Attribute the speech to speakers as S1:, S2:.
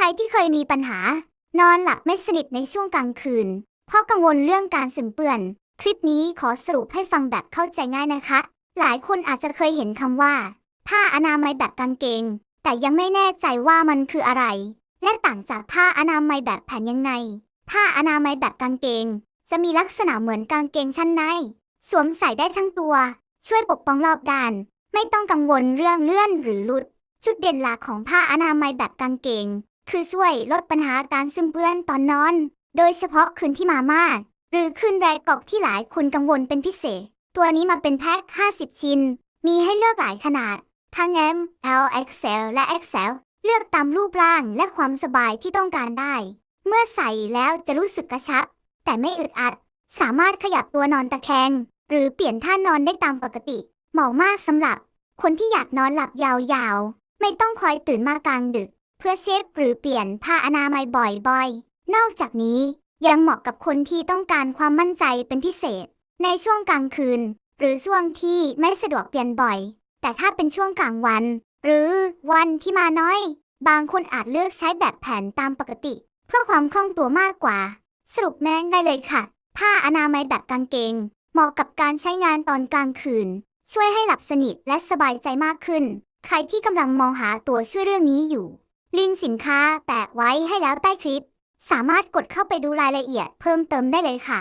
S1: ใครที่เคยมีปัญหา นอนหลับไม่สนิทในช่วงกลางคืน เพราะกังวลเรื่องการสึมเปื้อน คลิปนี้ขอสรุปให้ฟังแบบเข้าใจง่ายนะคะ หลายคนอาจจะเคยเห็นคำว่า ผ้าอนามัยแบบกางเกง แต่ยังไม่แน่ใจว่ามันคืออะไร และต่างจากผ้าอนามัยแบบแผ่นยังไง ผ้าอนามัยแบบกางเกง จะมีลักษณะเหมือนกางเกงชั้นใน สวมใส่ได้ทั้งตัว ช่วยปกป้องรอบด้าน ไม่ต้องกังวลเรื่องเลื่อนหรือหลุด จุดเด่นหลักของผ้าอนามัยแบบกางเกง คือช่วยลดปัญหาการซึมเปื้อนตอนนอน โดยเฉพาะคืนที่มามาก หรือคืนแรกกอกที่หลายคนกังวลเป็นพิเศษ ตัวนี้มาเป็นแพ็ค 50 ชิ้น มีให้เลือกหลายขนาด ทั้ง M L XL และ XL เลือกตามรูปร่างและความสบายที่ต้องการได้ เมื่อใส่แล้วจะรู้สึกกระชับ แต่ไม่อึดอัด สามารถขยับตัวนอนตะแคง หรือเปลี่ยนท่านอนได้ตามปกติ เหมาะมากสำหรับ คนที่อยากนอนหลับยาวๆ ไม่ต้องคอยตื่นมากลางดึก เพื่อเช็ดหรือเปลี่ยนผ้าอนามัยบ่อยๆ นอกจากนี้ยังเหมาะกับคนที่ต้องการความมั่นใจเป็นพิเศษ ในช่วงกลางคืน หรือช่วงที่ไม่สะดวกเปลี่ยนบ่อย แต่ถ้าเป็นช่วงกลางวัน หรือวันที่มาน้อย บางคนอาจเลือกใช้แบบแผ่นตามปกติ เพื่อความคล่องตัวมากกว่า สรุปแน่งได้เลยค่ะ ผ้าอนามัยแบบกางเกง เหมาะกับการใช้งานตอนกลางคืน ช่วยให้หลับสนิทและสบายใจมากขึ้น ใครที่กำลังมองหาตัวช่วยเรื่องนี้อยู่ ลิงก์สินค้าแปะไว้ให้แล้วใต้คลิป สามารถกดเข้าไปดูรายละเอียดเพิ่มเติมได้เลยค่ะ